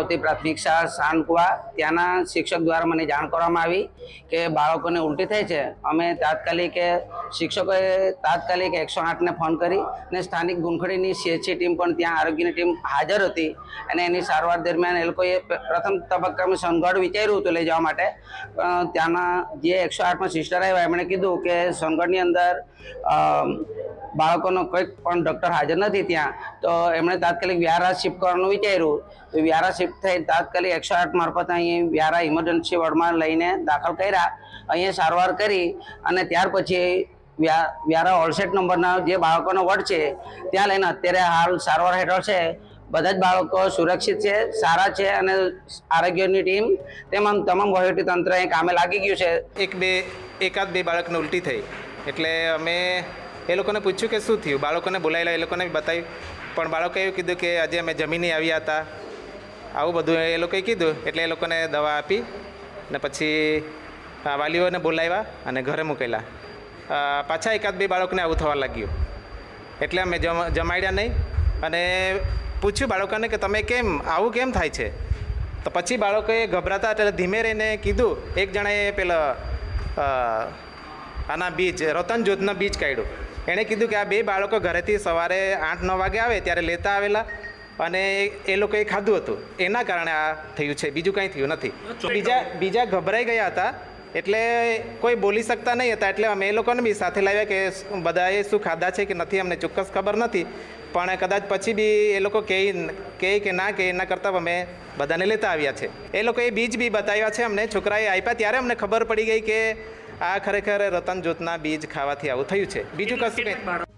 આવતી પ્રાથમિક શાળા સાનકુવા ત્યાંના શિક્ષક દ્વારા મને જાણ કરવામાં આવી કે બાળકોને ઉલટી થઈ છે. અમે તાત્કાલિક શિક્ષકોએ તાત્કાલિક એકસો આઠને ફોન કરી અને સ્થાનિક ગુંખડીની સીએચસી ટીમ પણ ત્યાં આરોગ્યની ટીમ હાજર હતી અને એની સારવાર દરમિયાન એ લોકોએ પ્રથમ તબક્કામાં સોનગઢ વિચાર્યું હતું લઈ જવા માટે. ત્યાંના જે એકસો આઠમાં સિસ્ટર આવ્યા, એમણે કીધું કે સોનગઢની અંદર બાળકોનો કોઈ પણ ડૉક્ટર હાજર નથી ત્યાં. તો એમણે તાત્કાલિક વ્યારા શિફ્ટ કરવાનું વિચાર્યું. વ્યારા શિફ્ટ થઈ તાત્કાલિક એકસો આઠ મારફત અહીં વ્યારા ઇમરજન્સી વોર્ડમાં લઈને દાખલ કર્યા. અહીંયા સારવાર કરી અને ત્યાર પછી વ્યા, વ્યારા ઓલસેટ નંબરના જે બાળકોનો વોર્ડ છે, ત્યાં લઈને અત્યારે હાલ સારવાર હેઠળ છે. બધા જ બાળકો સુરક્ષિત છે, સારા છે અને આરોગ્યની ટીમ તેમાં તમામ વહીવટી તંત્ર અહીં કામે લાગી ગયું છે. એક બે, એકાદ બે બાળકને ઉલટી થઈ. એટલે અમે એ લોકોને પૂછ્યું કે શું થયું? બાળકોને બોલાયેલા એ લોકોને બતાવ્યું. પણ બાળકોએ એવું કીધું કે આજે અમે જમીને આવ્યા હતા. આવું બધું એ લોકોએ કીધું. એટલે એ લોકોને દવા આપી ને પછી વાલીઓને બોલાવ્યા અને ઘરે મૂકેલા. પાછા એકાદ બે બાળકને આવું થવા લાગ્યું. એટલે અમે જમાડ્યા નહીં. અને પૂછ્યું બાળકોને કે તમે કેમ, આવું કેમ થાય છે? તો પછી બાળકોએ ગભરાતા એટલે ધીમે રહીને કીધું, એક જણાએ પેલા આના બીજ રતન જ્યોતના બીજ કાઢ્યું. એણે કીધું કે આ બે બાળકો ઘરેથી સવારે આઠ, નવ વાગે આવે ત્યારે લેતા આવેલા. અને એ લોકોએ ખાધું હતું. એના કારણે આ થયું છે. બીજું કંઈ થયું નથી. બીજા બીજા ગભરાઈ ગયા હતા. એટલે કોઈ બોલી શકતા નહીં હતા. એટલે અમે એ લોકોને બી સાથે લાવ્યા કે બધાએ શું ખાધા છે કે નથી અમને ચોક્કસ ખબર નથી. પણ કદાચ પછી બી એ લોકો કહે કહે કે ના કે એના કરતાં અમે બધાને લેતા આવ્યા છે. એ લોકોએ બીજ બી બતાવ્યા છે અમને. છોકરાએ આપ્યા. ત્યારે અમને ખબર પડી ગઈ કે આ ખરેખર રતન જ્યોતના બીજ ખાવાથી આવું થયું છે. બીજું કશું કંઈ